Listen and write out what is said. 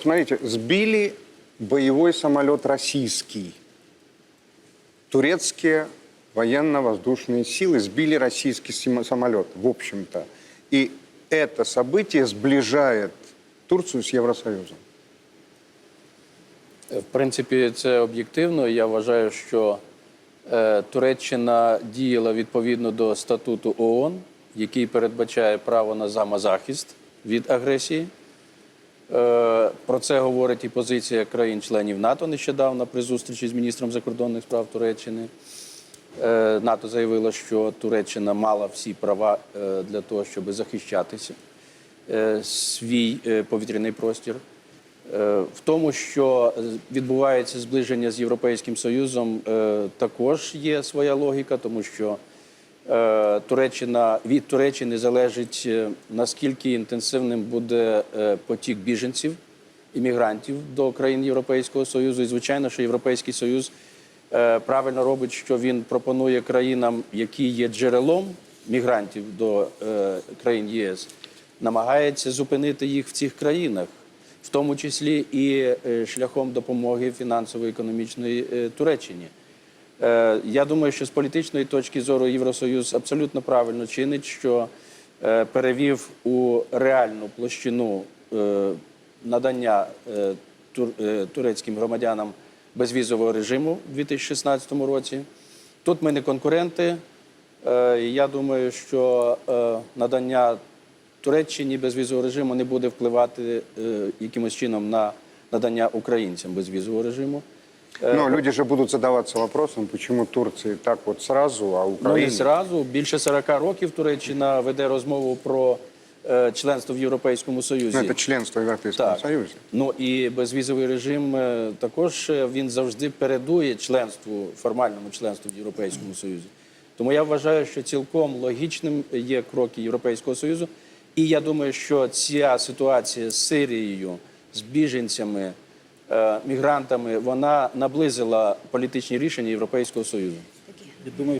Смотрите, сбили боевой самолет российский. Турецкие военно-воздушные силы сбили российский сим- самолет, в общем-то. И это событие сближает Турцию с Евросоюзом. В принципі, це об'єктивно. Я вважаю, що е, Туреччина діяла відповідно до статуту ООН, який передбачає право на самозахист від агресії. Е, про це говорить і позиція країн-членів НАТО нещодавно при зустрічі з міністром закордонних справ Туреччини. Е, НАТО заявило, що Туреччина мала всі права е, для того, щоб захищатися свій повітряний простір. В тому, що відбувається зближення з Європейським Союзом, також є своя логіка, тому що Туреччина від Туреччини залежить е, наскільки інтенсивним буде е, потік біженців, іммігрантів до країн Європейського Союзу. І звичайно, що Європейський Союз е, правильно робить, що він пропонує країнам, які є джерелом мігрантів до е, країн ЄС, намагається зупинити їх в цих країнах, в тому числі і е, шляхом допомоги фінансово-економічної е, Туреччині. Е, Я думаю, що з політичної точки зору Євросоюз абсолютно правильно чинить, що е, перевів у реальну площину е, надання тур- турецьким громадянам безвізового режиму у 2016 році. Тут ми не конкуренти. Я думаю, що надання Туреччині безвізового режиму не буде впливати якимось чином на надання українцям безвізового режиму. Е, Но люди же будут задаваться вопросом, почему Турции так вот сразу, а Ну, Украина... не зразу. Більше 40 років Туреччина веде розмову про е, членство в Європейському Союзі. Ну, это членство в Европейском Так. Союзе. Ну і безвізовий режим е, також е, він завжди передує членству, формальному членству в Європейському Союзі. Тому я вважаю, що цілком логічним є кроки Європейського Союзу. І я думаю, що ця ситуація з Сирією, з біженцями, мігрантами, вона наблизила політичні рішення Європейського Союзу. Я думаю,